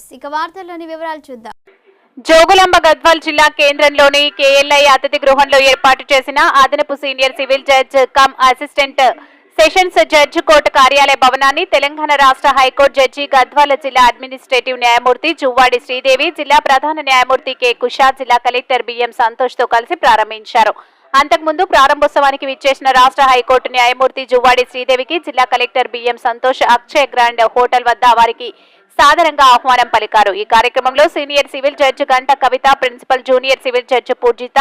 నమస్తే ఇక వార్తల్లోని వివరాలు చూద్దాం. జోగులాంబ గద్వాల్ జిల్లా కేంద్రంలోని కేఎల్ఐ అతిథి గృహంలో ఏర్పాటు చేసిన అదనపు senior civil judge cum assistant sessions judge court కార్యాలయ భవనాన్ని తెలంగాణ రాష్ట్ర హైకోర్టు జడ్జి గద్వాల జిల్లా అడ్మినిస్ట్రేటివ్ న్యాయమూర్తి జువ్వాడి శ్రీదేవి జిల్లా ప్రధాన న్యాయమూర్తి కె కుషా జిల్లా కలెక్టర్ బిఎం సంతోష్తో కలిసి ప్రారంభించారు. అంతకుముందు ప్రారంభోత్సవానికి విచ్చేసిన రాష్ట్ర హైకోర్టు న్యాయమూర్తి జువ్వాడి శ్రీదేవికి జిల్లా collector BM Santosh Akshay Grand hotel వద్ద వారికి సాదరంగా ఆహ్వానం పలికారు. ఈ కార్యక్రమంలో senior civil judge Ganta Kavitha principal junior civil judge Pujitha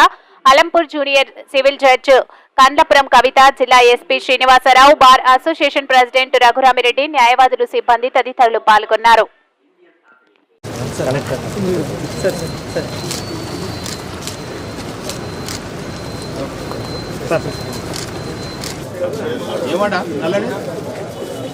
Alampur junior civil judge Kandlapuram Kavitha జిల్లా SP Srinivasa Rao bar association president Raghurami Reddy న్యాయవాదులు సిబ్బంది తదితరులు పాల్గొన్నారు.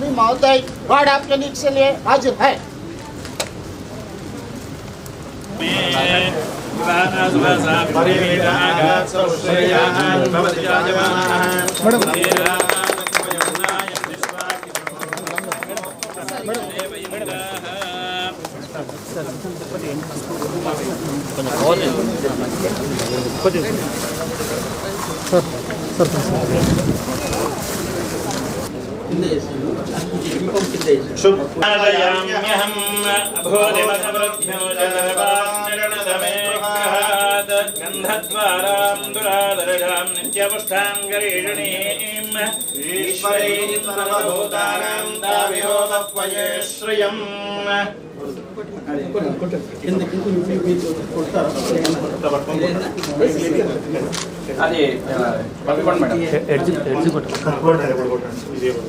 तेजस्वी महोदय वार्ड आपके नीच से लिए हाजिर है। Sir sir sir. अभूतिमसमृद्ध्यो जनरवान्निरणदमेग्रहात् गन्धद्वाराम् दुरादरजाम् नित्यपुष्टाम् गरीषणीम् ईश्वरीम् सर्वभूतानाम् दाविहोमत्वये श्रियम् అది పట్టుకోండి మేడం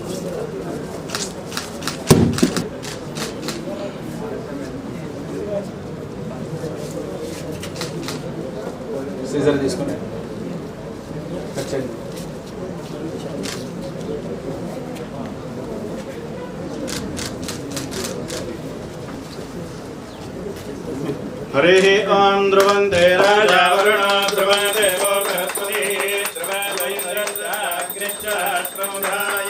సీజర్ తీసుకుని కట్ చేయండి हरिः ॐ ध्रुवन्ते राजा वरुणो ध्रुवदेवो बृहस्पतिः ध्रुवदैन्द्रश्चाग्निश्चाष्ट्रमुधायनाम् ध्रुवम्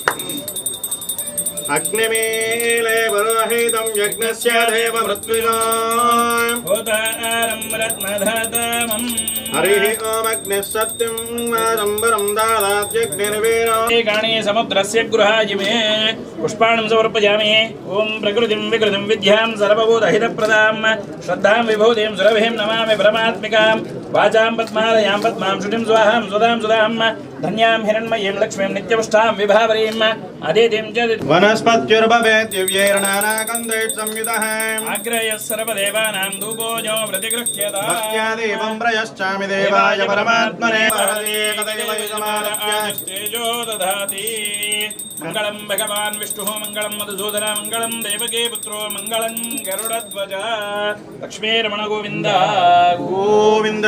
अग्निमेले पुरोहितं यज्ञस्य देव मृत्विना उदारं रत्नधतमम् हरिः ओमग्निः सत्यं वादम्बरं दादात्यग्निर्वीरा एकाणि समुद्रस्य गृहाजिमे पुष्पाणं समर्पयामि। ॐ प्रकृतिं विकृतिं विद्यां सर्वभूतहितप्रदां श्रद्धां विभूतिं सुरभिं नमामि परमात्मिकाम्। वाचां पद्मालयां पद्मां श्रुतिं स्वाहां सुधां सुधां धन्यां हिरण्मयीं लक्ष्मीं नित्यपुष्टां विभावरीम् अदितिं च वनस्पत्युर्भवेत् दिव्यैर्नानाकन्दैः संयुतः आग्रयः सर्वदेवानां धूपोजो प्रतिगृह्यता भक्त्या देवं प्रयश्चामि देवाय परमात्मने तेजो दधाति मङ्गलं भगवान् विष्णुः मङ्गलं मधुसूदन मङ्गलं देवके पुत्रो मङ्गलं गरुडध्वज लक्ष्मीरमण గోవింద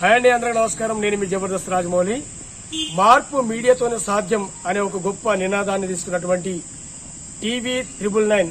హాయ్ అండి నమస్కారం. నేను మీ జబర్దస్త్ రాజమౌళి. మార్పు మీడియాతోనే సాధ్యం అనే ఒక గొప్ప నినాదాన్ని తీసుకున్నటువంటి TV triple nine